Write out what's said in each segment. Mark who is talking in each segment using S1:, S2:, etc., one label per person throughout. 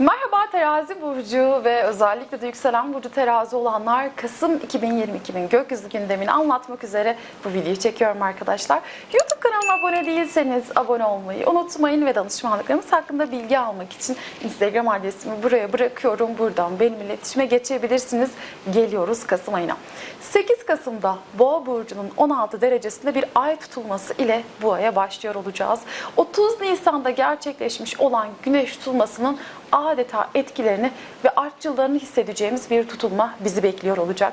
S1: Merhaba terazi burcu ve özellikle de yükselen burcu terazi olanlar Kasım 2022'nin gökyüzü gündemini anlatmak üzere bu videoyu çekiyorum arkadaşlar. YouTube kanalıma abone değilseniz abone olmayı unutmayın ve danışmanlıklarımız hakkında bilgi almak için Instagram adresimi buraya bırakıyorum. Buradan benim iletişime geçebilirsiniz. Geliyoruz Kasım ayına. 8 Kasım'da Boğa burcunun 16 derecesinde bir ay tutulması ile bu aya başlıyor olacağız. 30 Nisan'da gerçekleşmiş olan güneş tutulmasının adeta etkilerini ve artçılarını hissedeceğimiz bir tutulma bizi bekliyor olacak.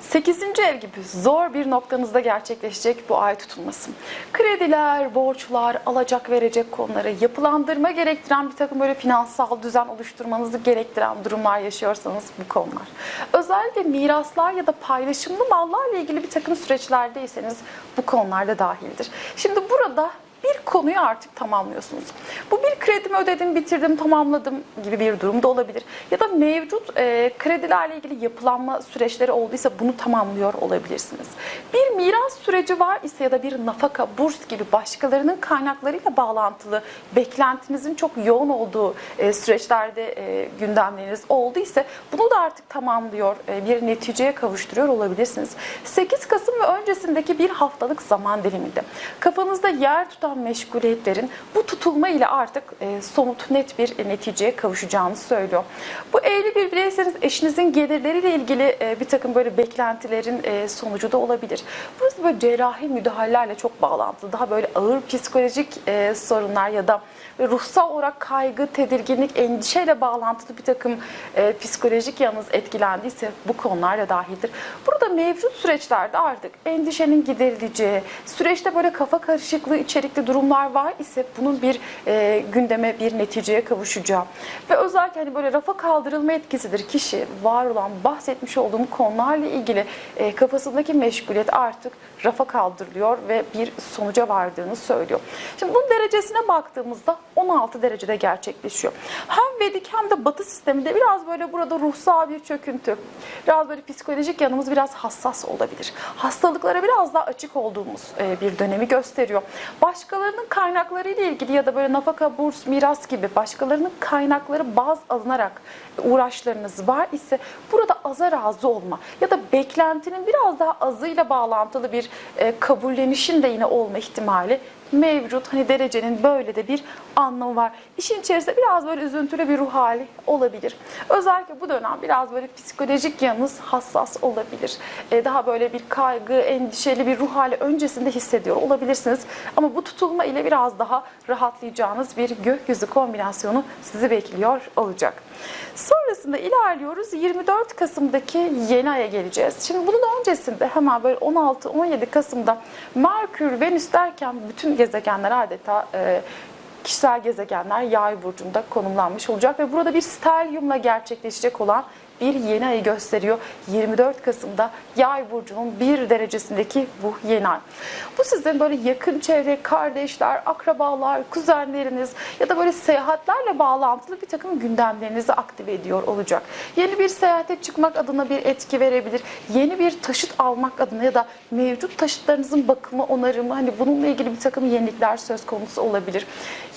S1: 8. ev gibi zor bir noktanızda gerçekleşecek bu ay tutulması. Krediler, borçlar, alacak verecek konuları, yapılandırma gerektiren bir takım böyle finansal düzen oluşturmanızı gerektiren durumlar yaşıyorsanız bu konular. Özellikle miraslar ya da paylaşımlı mallarla ilgili bir takım süreçlerdeyseniz bu konular da dahildir. Şimdi burada bir konuyu artık tamamlıyorsunuz. Bu bir kredimi ödedim, bitirdim, tamamladım gibi bir durum da olabilir. Ya da mevcut e, kredilerle ilgili yapılanma süreçleri olduysa bunu tamamlıyor olabilirsiniz. Bir miras süreci var ise ya da bir nafaka, burs gibi başkalarının kaynaklarıyla bağlantılı beklentinizin çok yoğun olduğu e, süreçlerde e, gündemleriniz oldu ise bunu da artık tamamlıyor, e, bir neticeye kavuşturuyor olabilirsiniz. 8 Kasım ve öncesindeki bir haftalık zaman diliminde kafanızda yer tutan meşguliyetlerin bu tutulma ile artık e, somut net bir neticeye kavuşacağını söylüyor. Bu evli bir bireyseniz eşinizin gelirleriyle ilgili e, bir takım böyle beklentilerin e, sonucu da olabilir. Burası böyle cerrahi müdahalelerle çok bağlantılı. Daha böyle ağır psikolojik e, sorunlar ya da ruhsal olarak kaygı, tedirginlik, endişeyle bağlantılı bir takım e, psikolojik yanınız etkilendiyse bu konular da dahildir. Burada mevcut süreçlerde artık endişenin giderileceği, süreçte böyle kafa karışıklığı içerikli durumlar var ise bunun bir e, gündeme, bir neticeye kavuşacağı ve özellikle hani böyle rafa kaldırılma etkisidir. Kişi var olan bahsetmiş olduğum konularla ilgili e, kafasındaki meşguliyet artık rafa kaldırılıyor ve bir sonuca vardığını söylüyor. Şimdi bunun derecesine baktığımızda 16 derecede gerçekleşiyor. Hem Vedik hem de Batı sisteminde biraz böyle burada ruhsal bir çöküntü, biraz böyle psikolojik yanımız biraz hassas olabilir. Hastalıklara biraz daha açık olduğumuz e, bir dönemi gösteriyor. Başkalarının kaynakları ile ilgili ya da böyle nafaka, burs, miras gibi başkalarının kaynakları baz alınarak uğraşlarınız var ise burada aza razı olma ya da beklentinin biraz daha azıyla bağlantılı bir e, kabullenişin de yine olma ihtimali mevcut. Hani derecenin böyle de bir anlamı var. İşin içerisinde biraz böyle üzüntülü bir ruh hali olabilir. Özellikle bu dönem biraz böyle psikolojik yanınız hassas olabilir. Ee, daha böyle bir kaygı, endişeli bir ruh hali öncesinde hissediyor olabilirsiniz. Ama bu tutulma ile biraz daha rahatlayacağınız bir gökyüzü kombinasyonu sizi bekliyor olacak. Sonrasında ilerliyoruz. 24 Kasım'daki yeni aya geleceğiz. Şimdi bunun öncesinde hemen böyle 16-17 Kasım'da Merkür, Venüs derken bütün gezegenler adeta e, kişisel gezegenler yay burcunda konumlanmış olacak ve burada bir stelyumla gerçekleşecek olan bir yeni ayı gösteriyor. 24 Kasım'da Yay burcunun bir derecesindeki bu yeni ay. Bu sizin böyle yakın çevre, kardeşler, akrabalar, kuzenleriniz ya da böyle seyahatlerle bağlantılı bir takım gündemlerinizi aktive ediyor olacak. Yeni bir seyahate çıkmak adına bir etki verebilir. Yeni bir taşıt almak adına ya da mevcut taşıtlarınızın bakımı, onarımı hani bununla ilgili bir takım yenilikler söz konusu olabilir.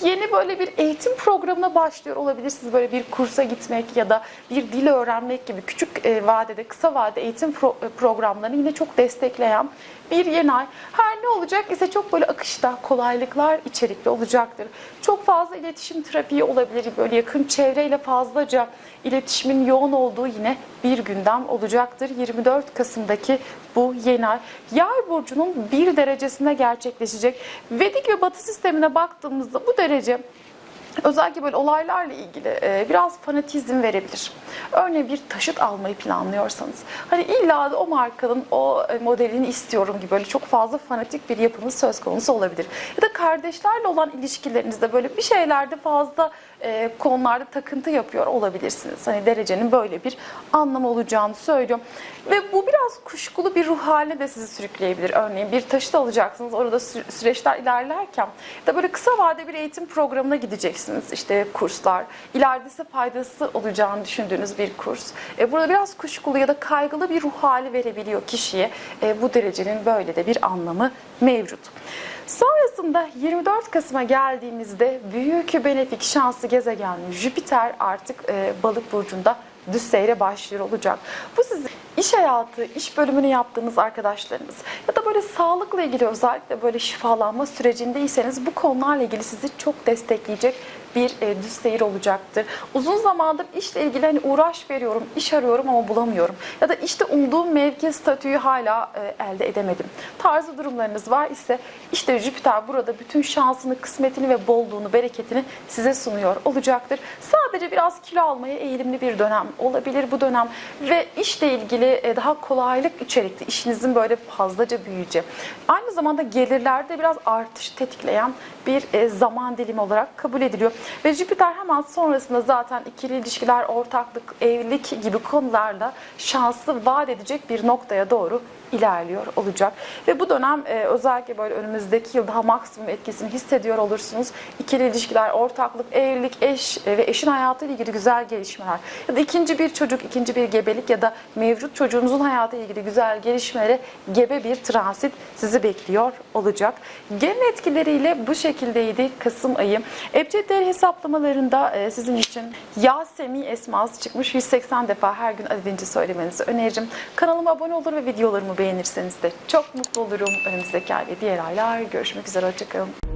S1: Yeni böyle bir eğitim programına başlıyor olabilirsiniz. Böyle bir kursa gitmek ya da bir dil öğrenmek gibi küçük e, vadede, kısa vadede eğitim pro- e, programlarını yine çok destekleyen bir yeni ay. Her ne olacak ise çok böyle akışta kolaylıklar içerikli olacaktır. Çok fazla iletişim trafiği olabilir. Böyle yakın çevreyle fazlaca iletişimin yoğun olduğu yine bir gündem olacaktır. 24 Kasım'daki bu yeni ay. Yay burcunun bir derecesinde gerçekleşecek. Vedik ve Batı sistemine baktığımızda bu derece Özellikle böyle olaylarla ilgili e, biraz fanatizm verebilir. Örneğin bir taşıt almayı planlıyorsanız. Hani illa da o markanın o e, modelini istiyorum gibi böyle çok fazla fanatik bir yapınız söz konusu olabilir. Ya da kardeşlerle olan ilişkilerinizde böyle bir şeylerde fazla e, konularda takıntı yapıyor olabilirsiniz. Hani derecenin böyle bir anlamı olacağını söylüyor. Ve bu biraz kuşkulu bir ruh haline de sizi sürükleyebilir. Örneğin bir taşıt alacaksınız orada sü- süreçler ilerlerken ya da böyle kısa vade bir eğitim programına gideceksiniz. İşte kurslar, ileride ise faydası olacağını düşündüğünüz bir kurs. E, burada biraz kuşkulu ya da kaygılı bir ruh hali verebiliyor kişiye. E, bu derecenin böyle de bir anlamı mevcut. Sonrasında 24 Kasım'a geldiğimizde büyük benefik şanslı gezegen Jüpiter artık e, balık burcunda düz seyre başlıyor olacak. Bu sizin iş hayatı, iş bölümünü yaptığınız arkadaşlarınız ya da böyle sağlıkla ilgili özellikle böyle şifalanma sürecindeyseniz bu konularla ilgili sizi çok destekleyecek bir e, düz seyir olacaktır. Uzun zamandır işle ilgili hani uğraş veriyorum, iş arıyorum ama bulamıyorum. Ya da işte umduğum mevki statüyü hala e, elde edemedim. Tarzı durumlarınız var ise işte Jüpiter burada bütün şansını, kısmetini ve bolluğunu, bereketini size sunuyor olacaktır. Sadece biraz kilo almaya eğilimli bir dönem olabilir bu dönem ve işle ilgili e, daha kolaylık içerikli, işinizin böyle fazlaca büyüyeceği. Aynı zamanda gelirlerde biraz artış tetikleyen bir e, zaman dilimi olarak kabul ediliyor. Ve Jüpiter hemen sonrasında zaten ikili ilişkiler, ortaklık, evlilik gibi konularda şanslı vaat edecek bir noktaya doğru ilerliyor olacak. Ve bu dönem e, özellikle böyle önümüzdeki yıl daha maksimum etkisini hissediyor olursunuz. İkili ilişkiler, ortaklık, evlilik, eş e, ve eşin hayatıyla ilgili güzel gelişmeler ya da ikinci bir çocuk, ikinci bir gebelik ya da mevcut çocuğunuzun hayatıyla ilgili güzel gelişmelere gebe bir transit sizi bekliyor olacak. Genel etkileriyle bu şekildeydi Kasım ayı. Ebced değeri hesaplamalarında e, sizin için Yasemi esması çıkmış 180 defa her gün adedince söylemenizi öneririm. Kanalıma abone olur ve videolarımı beğenirseniz de çok mutlu olurum. Önümüzdeki ay ve diğer aylar görüşmek üzere. Hoşçakalın.